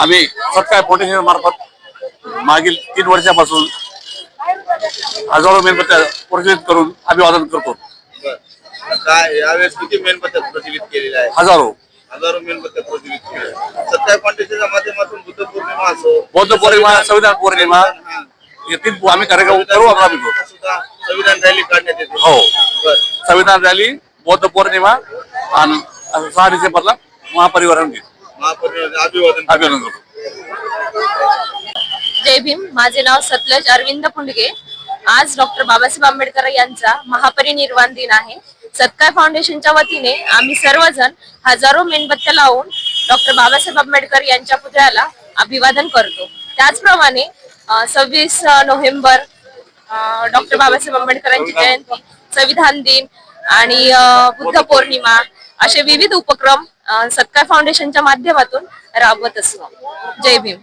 आम्ही सत्कार फाउंडेशन मार्फत मागील तीन वर्षापासून हजारो मेणबत्त्या प्रज्वलित करून अभिवादन करतो. काय यावेळेस किती मेणबत्त्या प्रज्वलित केलेल्या आहेत हजारो हजारो मेणबत्त्या प्रज्वलित केल्या सत्कार फाउंडेशनच्या माध्यमातून बुद्ध पौर्णिमा असो बौद्ध पौर्णिमा संविधान पौर्णिमा हा. तीन आम्ही कार्यक्रम करू आम्ही. सुद्धा संविधान रॅली काढण्यात येते हो. संविधान रॅली बौद्ध पौर्णिमा आणि सहा डिसेंबरला महापरिवारण दिन महापरिनिर्वाण अभिवादन करतो. जय भीम. माझे नाव सतलज अरविंद पुंडगे. आज डॉक्टर बाबासाहेब आंबेडकर यांचा महापरिनिर्वाण दिन आहे. सत्कार फाउंडेशनच्या वतीने आम्ही सर्वजण हजारो मेणबत्त्या लावून डॉक्टर बाबासाहेब आंबेडकर यांच्या पुतळ्याला अभिवादन करतो. त्याचप्रमाणे सव्वीस नोव्हेंबर डॉक्टर बाबासाहेब आंबेडकरांची जयंती संविधान दिन आणि बुद्ध पौर्णिमा असे विविध उपक्रम सत्कार फाउंडेशनच्या माध्यमातून राबवत असतो. जय भीम.